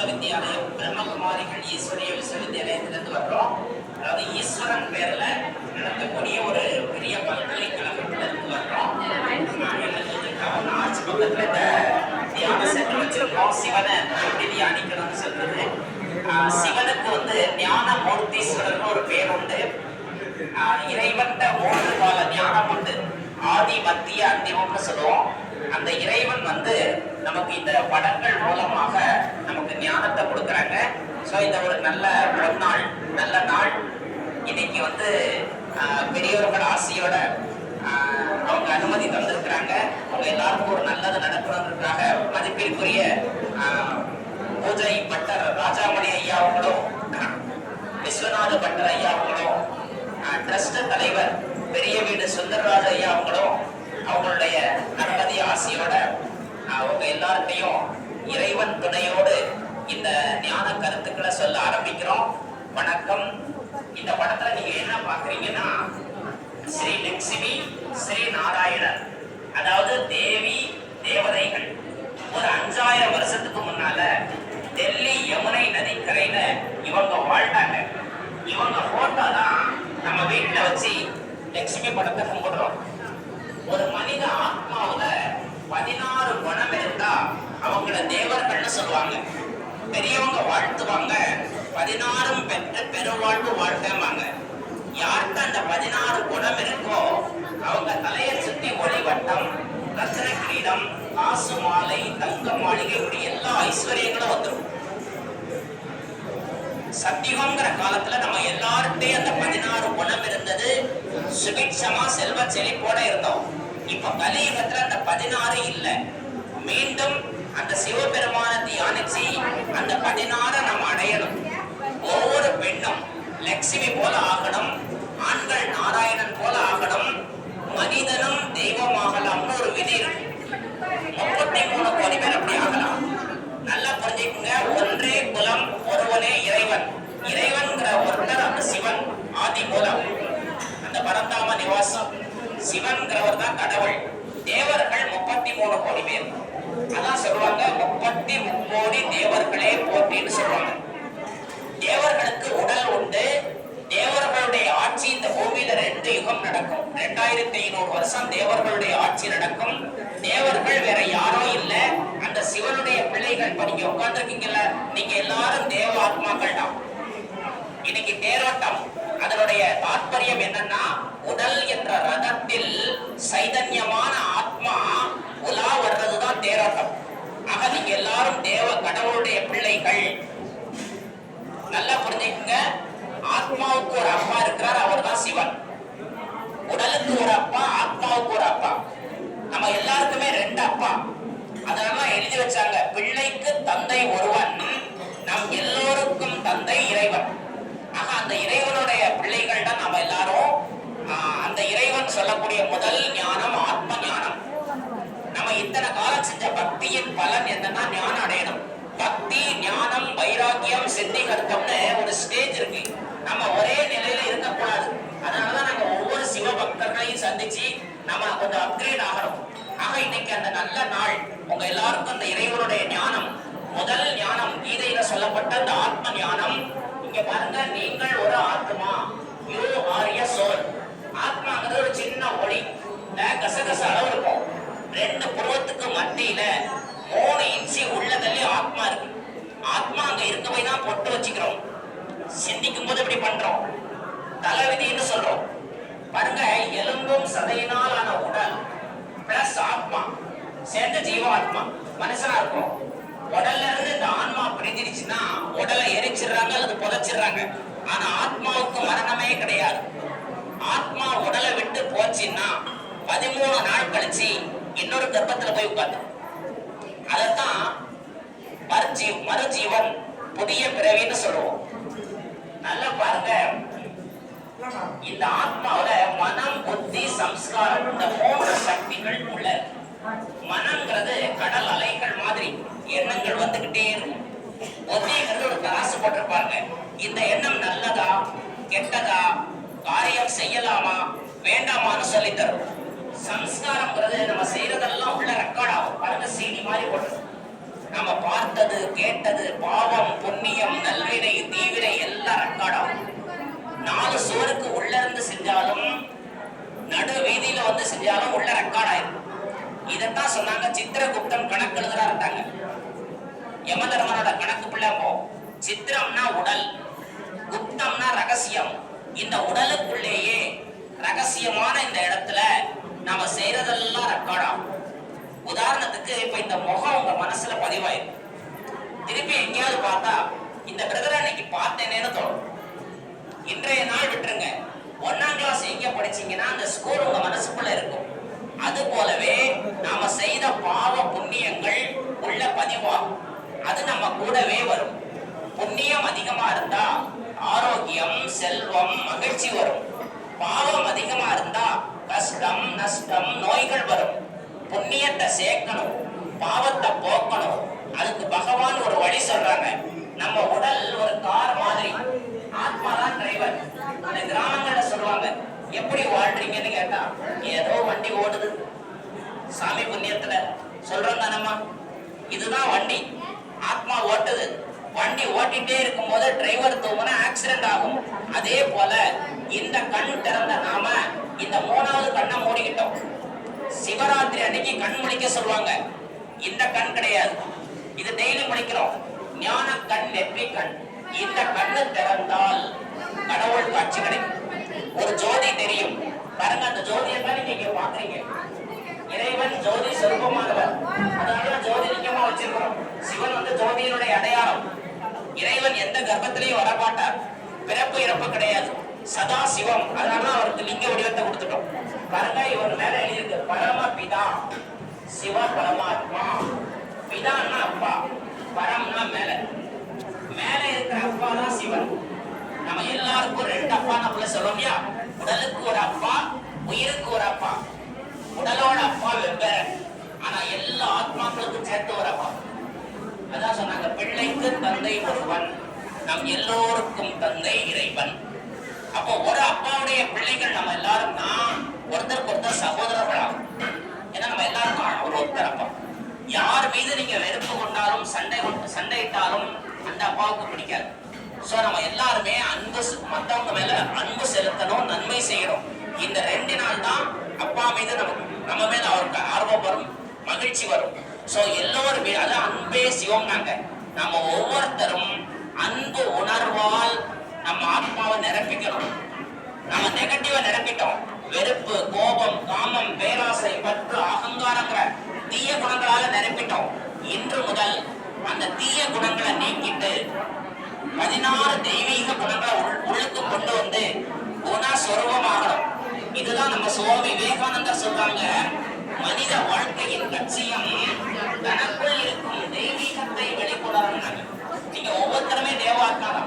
விஸ்வவித்யாலயம் பிரம்மகுமாரிகள் ஈஸ்வரிய விஸ்வவித்யாலயத்திலிருந்து வர்றோம். அதாவது ஈஸ்வரன் பேர்ல நடத்தக்கூடிய ஒரு பெரிய பல்கலைக்கழகத்திலிருந்து வர்றோம். ஆட்சி பக்கத்துல இந்த தியான சென்டர் வச்சிருக்கோம். சிவனை எப்படி தியானிக்கணும்னு சொல்றது. ஆஹ் சிவனுக்கு வந்து ஞான மூர்த்தீஸ்வரர்னு ஒரு பேர் உண்டு. ஆஹ் இறைவன்ட மூன்று கால ஞானம் உண்டு. ஆதி மத்திய அந்திமம்னு சொல்லுவோம். அந்த இறைவன் வந்து நமக்கு இந்த படங்கள் மூலமாக நமக்கு ஞானத்தை கொடுக்குறாங்க. ஸோ இந்த ஒரு நல்ல பொன்னாள் நல்ல நாள். இன்னைக்கு வந்து பெரியவர்கள் ஆசையோட அவங்க அனுமதி தந்திருக்கிறாங்க. அவங்க எல்லாருக்கும் ஒரு நல்லது நடக்கணுன்றதுக்காக மதிப்பிற்குரிய பூஜை பட்டர் ராஜாமணி ஐயா அவங்களும் விஸ்வநாத பட்டர் ஐயா அவங்களும் ட்ரஸ்ட் தலைவர் பெரிய வீடு சுந்தரராஜ ஐயா அவங்களும் அவங்களுடைய அனுமதி ஆசையோட அவங்க எல்லார்ட்டையும் இறைவன் துணையோடு இந்த ஞான கருத்துக்களை சொல்ல ஆரம்பிக்கிறோம். வணக்கம். இந்த படத்துல நீங்க என்ன பாக்குறீங்கன்னா ஸ்ரீ லட்சுமி ஸ்ரீ நாராயணர் அதாவது தேவி தேவதைகள். ஒரு அஞ்சாயிரம் வருஷத்துக்கு முன்னால டெல்லி யமுனை நதிக்கரையில இவங்க வாழ்ந்தாங்க. இவங்க போட்டோ தான் நம்ம வீட்டில் வச்சு லட்சுமி படத்தை கும்பிடுறோம். ஒரு மனித ஆத்மாவுல பதினாறு அவங்கள தேவர்கள்னு சொல்லுவாங்க? பெரியவங்க வாழ்த்துவாங்க பதினாறும் பெற்ற பெருவாழ்வு வாழ்க்கைமாங்க யார்கிட்ட அந்த பதினாறு குணம் இருக்கோ அவங்க தலையை சுற்றி ஒளி வட்டம் ரத்ன கிரீடம் காசு மாலை தங்க மாளிகை இப்படி எல்லா ஐஸ்வர்யங்களும் வந்துடும் சத்தியம்ங்கிற காலத்துல நம்ம எல்லார்கிட்டையும் அந்த பதினாறு குணம் இருந்தது. சுபிக்ஷமா செல்வ செழிப்போட இருந்தோம். இப்ப கலியுகத்துல அந்த பதினாறு இல்லை. மீண்டும் அந்த சிவபெருமான தியானிச்சு அந்த பதினாறை நம்ம அடையணும். ஒவ்வொரு பெண்ணும் லட்சுமி போல ஆகணும் ஆண்கள் நாராயணன் போல ஆகணும் மனிதனும் தெய்வமாகலாம்னு ஒரு விதி இருக்கு. முப்பத்தி மூணு கோடி பேர் அப்படி ஆகலாம். நல்லா புரிஞ்சுக்குங்க. ஒன்றே குலம் ஒருவனே இறைவன். இறைவன்கிற ஒருத்தர் அந்த சிவன் ஆதி மூலம் அந்த பரந்தாம நிவாசம். சிவன்கிறவர் தான் கடவுள். தேவர்கள் முப்பத்தி மூணு கோடி பேர் அதான் சொல்லுவாங்க முப்பத்தி முக்கோடி தேவர்களே போட்டின்னு சொல்லுவாங்க. தேவர்களுக்கு உடல் உண்டு. தேவர்களுடைய ஆட்சி இந்த பூமியில ரெண்டு யுகம் நடக்கும். ரெண்டாயிரத்தி ஐநூறு வருஷம் தேவர்களுடைய ஆட்சி நடக்கும். தேவர்கள் வேற யாரோ இல்ல. அந்த சிவனுடைய பிள்ளைகள் இப்ப நீங்க உட்கார்ந்துருக்கீங்கல்ல நீங்க எல்லாரும் தேவ ஆத்மாக்கள் தான். இன்னைக்கு தேரோட்டம். அதனுடைய தாற்பயம் என்னன்னா உடல் என்ற ரதத்தில் சைதன்யமான ஆத்மா உலா வர்றதுதான் தேரோட்டம் ஆக நீங்க எல்லாரும் தேவ கடவுளுடைய பிள்ளைகள். நல்லா புரிஞ்சுக்கங்க. ஆத்மாவுக்கு ஒரு அப்பா இருக்கிறார் அவர் தான் சிவன். உடலுக்கு ஒரு அப்பா ஆத்மாவுக்கு ஒரு அப்பா. நம்ம எல்லாருக்குமே ரெண்டு அப்பா. அதெல்லாம் எழுதி வச்சாங்க பிள்ளைக்கு தந்தை ஒருவன் நம் எல்லோருக்கும் தந்தை இறைவன். ஆக அந்த இறைவனுடைய பிள்ளைகள் தான் நம்ம எல்லாரும் ஆஹ், அந்த இறைவன் சொல்லக்கூடிய முதல் ஞானம் ஆத்மா இத்தனை காலம் செஞ்ச பக்தியின் பலன் என்னன்னா ஞானம் அடையணும் பக்தி ஞானம் வைராக்கியம் சித்தி கருத்தம்னு ஒரு ஸ்டேஜ் இருக்கு. நம்ம ஒரே நிலையில இருக்கக்கூடாது. அதனாலதான் நாங்க ஒவ்வொரு சிவ பக்தர்களையும் சந்திச்சு நம்ம கொஞ்சம் அப்கிரேட் ஆகணும். ஆக இன்னைக்கு அந்த நல்ல நாள் உங்க எல்லாருக்கும் அந்த இறைவனுடைய ஞானம் முதல் ஞானம் கீதையில சொல்லப்பட்ட அந்த ஆத்ம ஞானம். இங்க பாருங்க நீங்கள் ஒரு ஆத்மா யூ ஆர் எஸ் ஓ ஆத்மாங்கிறது ஒரு சின்ன ஒளி அஹ் கசகச அளவு இருக்கும் ரெண்டு புருவத்துக்கு மத்தியில மூணு இன்ச்சு உள்ளதள்ளி ஆத்மா இருக்கு ஆத்மா அங்க இருக்க போய் தான் பொட்டு வச்சுக்கிறோம் சிந்திக்கும் போது இப்படி பண்றோம் தலைவிதின்னு சொல்றோம் பாருங்க எலும்பும் சதையினால் ஆன உடல் பிளஸ் ஆத்மா சேர்ந்த ஜீவாத்மா மனுஷனா இருக்கும். உடல்ல இருந்து இந்த ஆன்மா பிரிஞ்சிருச்சுன்னா உடலை எரிச்சிடுறாங்க அல்லது புதைச்சிடுறாங்க. ஆனா ஆத்மாவுக்கு மரணமே கிடையாது. ஆத்மா உடலை விட்டு போச்சுன்னா பதிமூணு நாள் கழிச்சு இன்னொரு கர்ப்பத்துல போய் உட்காந்து அதத்தான் மறுஜீ மறுஜீவன் புதிய பிறவின்னு சொல்லுவோம். நல்லா பாருங்க. இந்த ஆத்மாவுல மனம் புத்தி சம்ஸ்காரம் இந்த மூன்று சக்திகள் உள்ள. மனம்ங்கிறது கடல் அலைகள் மாதிரி எண்ணங்கள் வந்துகிட்டே இருக்கும். புத்திங்கிறது ஒரு கிளாஸ் போட்டிருப்பாங்க இந்த எண்ணம் நல்லதா கெட்டதா காரியம் செய்யலாமா வேண்டாமான்னு சொல்லி தரும். சம்ஸ்காரம்ங்கிறது நம்ம செய்யறதெல்லாம் உள்ள ரெக்கார்ட் ஆகும். பாருங்க சீடி மாதிரி போட்டு நம்ம பார்த்தது கேட்டது பாவம் புண்ணியம் நல்வினை தீவினை எல்லாம் ரெக்கார்ட் ஆகும் நாலு சுவருக்கு உள்ள இருந்து செஞ்சாலும் நடு வீதியில வந்து செஞ்சாலும் உள்ள ரெக்கார்ட் ஆயிரும் இதைத்தான் சொன்னாங்க சித்திரகுப்தன் கணக்கு எழுதுறாருட்டாங்க யமதர்மனோட கணக்கு பிள்ளைப்போ சித்திரம்னா உடல் குப்தம்னா ரகசியம். இந்த உடலுக்குள்ளேயே ரகசியமான இந்த இடத்துல நாம செய்யறதெல்லாம் ரெக்கார்ட் ஆகும். உதாரணத்துக்கு இப்ப இந்த முகம் உங்க மனசுல பதிவாயிரும் திருப்பி எங்கேயாவது பார்த்தா இந்த பிரதரை அன்னைக்கு பார்த்தேனேன்னு தோணும். இன்றைய நாள் விட்டுருங்க. ஒன்னாம் கிளாஸ் எங்க படிச்சீங்கன்னா அந்த ஸ்கூல் உங்க மனசு அது போலவே நாம செய்த பாவ புண்ணியங்கள் உள்ள பதிவாகும். அது நம்ம கூடவே வரும். புண்ணியம் அதிகமா இருந்தா ஆரோக்கியம் செல்வம் மகிழ்ச்சி வரும். பாவம் அதிகமா இருந்தா கஷ்டம் நஷ்டம் நோய்கள் வரும். புண்ணியத்தை சேர்க்கணும் பாவத்தை போக்கணும். அதுக்கு பகவான் ஒரு வழி சொல்றாங்க. நம்ம உடல் ஒரு கார் மாதிரி. ஆத்மா தான் டிரைவர் இந்த கிராமங்கள்ல சொல்லுவாங்க எப்படி வாழ்றீங்கன்னு கேட்டா ஏதோ வண்டி ஓடுது. சாமி புண்ணியத்துல சொல்றோம் தானம்மா? இதுதான் வண்டி. ஆத்மா ஓட்டுது. வண்டி ஓட்டிட்டே இருக்கும் போது டிரைவர் தூங்கினா ஆக்சிடென்ட் ஆகும். அதே போல இந்த கண் திறந்த நாம இந்த மூணாவது கண்ணை மூடிக்கிட்டோம். சிவராத்திரி அன்னைக்கு கண் முடிக்க சொல்லுவாங்க. இந்த கண் கிடையாது. இது டெய்லி முடிக்கிறோம் ஞான கண் நெற்றி கண். இந்த கண்ணு திறந்தால் கடவுள் காட்சி கிடைக்கும். ஒரு ஜோதி தெரியும். பாருங்க அந்த ஜோதியை தான் நீங்க இங்க பாக்குறீங்க? இறைவன் ஜோதி சொருபமானவர். அதனால ஜோதிலிங்கமா வச்சிருக்கிறோம். சிவன் வந்து ஜோதியினுடைய அடையாளம். இறைவன் எந்த கர்ப்பத்திலையும் வரமாட்டார். பிறப்பு இறப்பு கிடையாது. சதா சிவம். அதனால அவருக்கு லிங்க வடிவத்தை கொடுத்துட்டோம். பாருங்க இவர் மேல எழுதியிருக்கு. பரம பிதா சிவ பரமாத்மா பிதான்னா அப்பா. பரம்னா மேல. மேல இருக்கிற அப்பா தான் சிவன். நம்ம எல்லாருக்கும் ரெண்டு அப்பா நம்மள முடியா உடலுக்கு ஒரு அப்பா உயிருக்கு ஒரு அப்பா உடலோட அப்பா வெவ்வேறு ஆனா எல்லா ஆத்மாக்களுக்கும் அதான் சொன்னாங்க பிள்ளைக்கு தந்தை ஒருவன் நம் எல்லோருக்கும் தந்தை இறைவன். அப்போ ஒரு அப்பாவுடைய பிள்ளைகள் நம்ம எல்லாரும் தான் ஒருத்தருக்கு ஒருத்தர் சகோதரர்களாகும் ஏன்னா நம்ம எல்லாருக்கும் ஒரு ஒருத்தர் அப்பா. யார் மீது நீங்க வெறுப்பு கொண்டாலும் சண்டை கொண்டு- சண்டையிட்டாலும் அந்த அப்பாவுக்கு பிடிக்காது. ஸோ நம்ம எல்லாருமே அன்பு மற்றவங்க மத்தவங்க மேல அன்பு செலுத்தணும் நன்மை செய்யணும். இந்த ரெண்டு நாள் தான் அப்பா மீது நமக்கு நம்ம மேல அவருக்கு ஆர்வம் வரும் மகிழ்ச்சி வரும். சோ எல்லோருமே அது அன்பே சிவம்னாங்க. நம்ம ஒவ்வொருத்தரும் அன்பு உணர்வால் நம்ம ஆத்மாவை நிரப்பிக்கணும் நம்ம நெகட்டிவா நிரப்பிட்டோம். வெறுப்பு கோபம் காமம் பேராசை பற்று அகங்காரங்கிற தீய குணங்களால நிரப்பிட்டோம். இன்று முதல் அந்த தீய குணங்களை நீக்கிட்டு பதினாறு தெய்வீக குணங்களை உள்- உள்ளுக்கு கொண்டு வந்து குணஸ்வரூபமாகணும். இதுதான் நம்ம சுவாமி விவேகானந்தர் சொல்றாங்க மனித வாழ்க்கையின் லட்சியம். தனக்குள் இருக்கும் தெய்வீகத்தை வெளிக்கொணரணும் நீங்க ஒவ்வொருத்தருமே தேவா தான்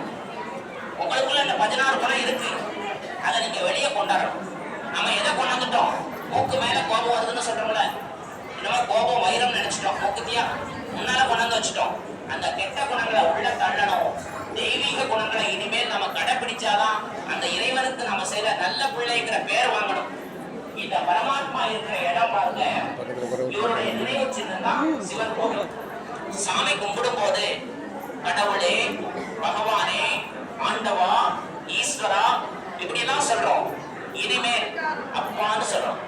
உங்களுக்குள்ள இந்த பதினாறு குணம் இருக்கு அதை நீங்க வெளியே கொண்டாடணும் நம்ம எதை கொண்டாந்துட்டோம் மூக்கு மேல கோபம் வருதுன்னு சொல்றோம்ல நம்ம கோபம் வைரம் நினைச்சிட்டோம் மூக்குத்தியா முன்னால கொண்டாந்து வச்சுட்டோம் அந்த கெட்ட குணங்களை உள்ள தள்ளணும் தெய்வீக குணங்களை இனிமேல் நம்ம கடைபிடிச்சாதான் அந்த இறைவனுக்கு நம்ம செய்யற நல்ல பிள்ளைங்கிற பேர் வாங்கணும் இந்த பரமாத்மா இருக்கிற இடம் பாருங்க. இவருடைய நினைவு சின்னம் தான் சிவன் கோவில். சாமி கும்பிடும் போது கடவுளே பகவானே ஆண்டவா ஈஸ்வரா இப்படி எல்லாம் சொல்றோம். இனிமேல் அப்பான்னு சொல்றோம்.